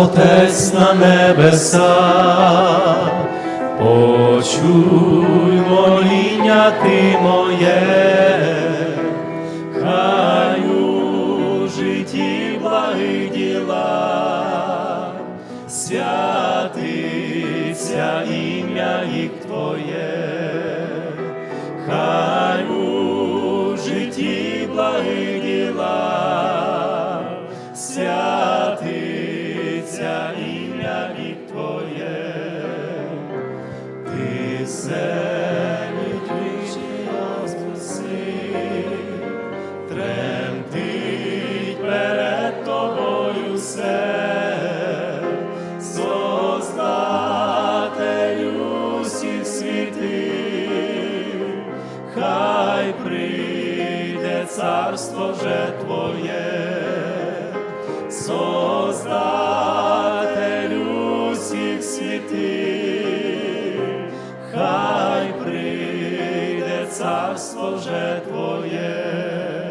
Отець на небесах, почуй моління ти моє, хай у житті благи діла, святиться ім'я їх Твоє, хай у житті благи діла, царство вже Твоє, создателю всіх світів, хай прийде царство вже Твоє.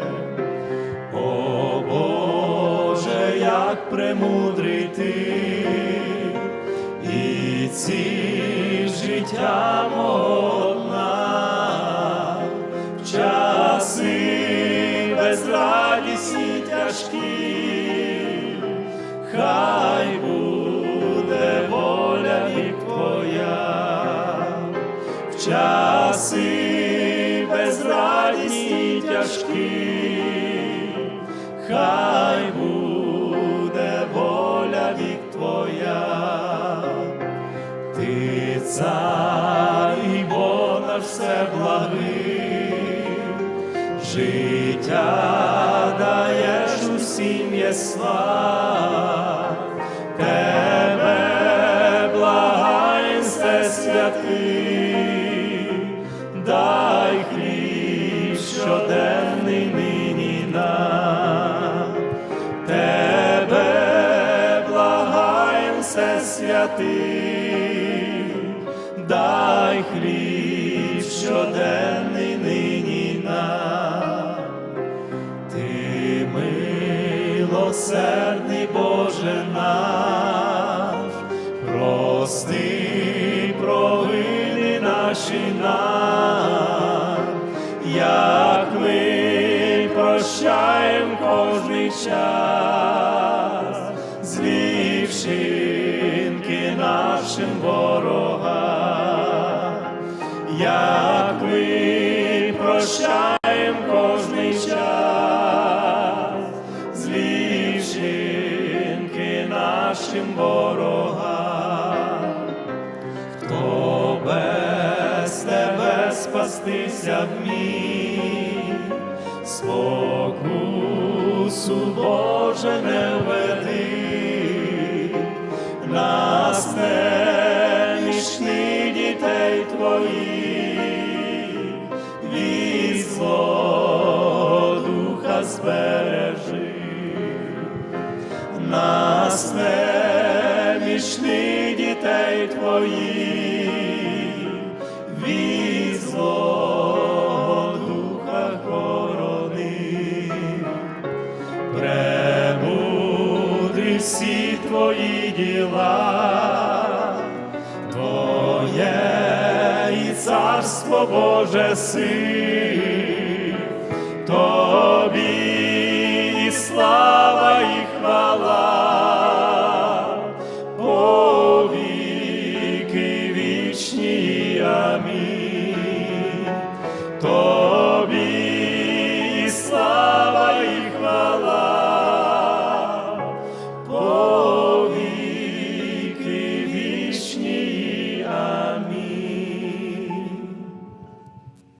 О Боже, як премудрий ти, і ці життя одна, безрадісні тяжкі, хай буде воля вік Твоя, в часи безрадісні тяжкі, хай буде воля вік Твоя, ти цар і Бог наш все благий, життя даєш усім єсла, тебе благаєм все святий, дай хліб щоденний нині нам, тебе благаєм все святий, дай хліб щоденний нині милосердний Боже наш, прости провини наші нам, як ми прощаємо кожний час, злі нашим ворогам, як ми прощаємо нашим ворогам, хто без тебе спастися вміг, спокусу Боже не веди, немічних дітей твоїх, від злого духа хорони, премудрі всі твої діла, Твоє і царство Боже сил, Тобі і слава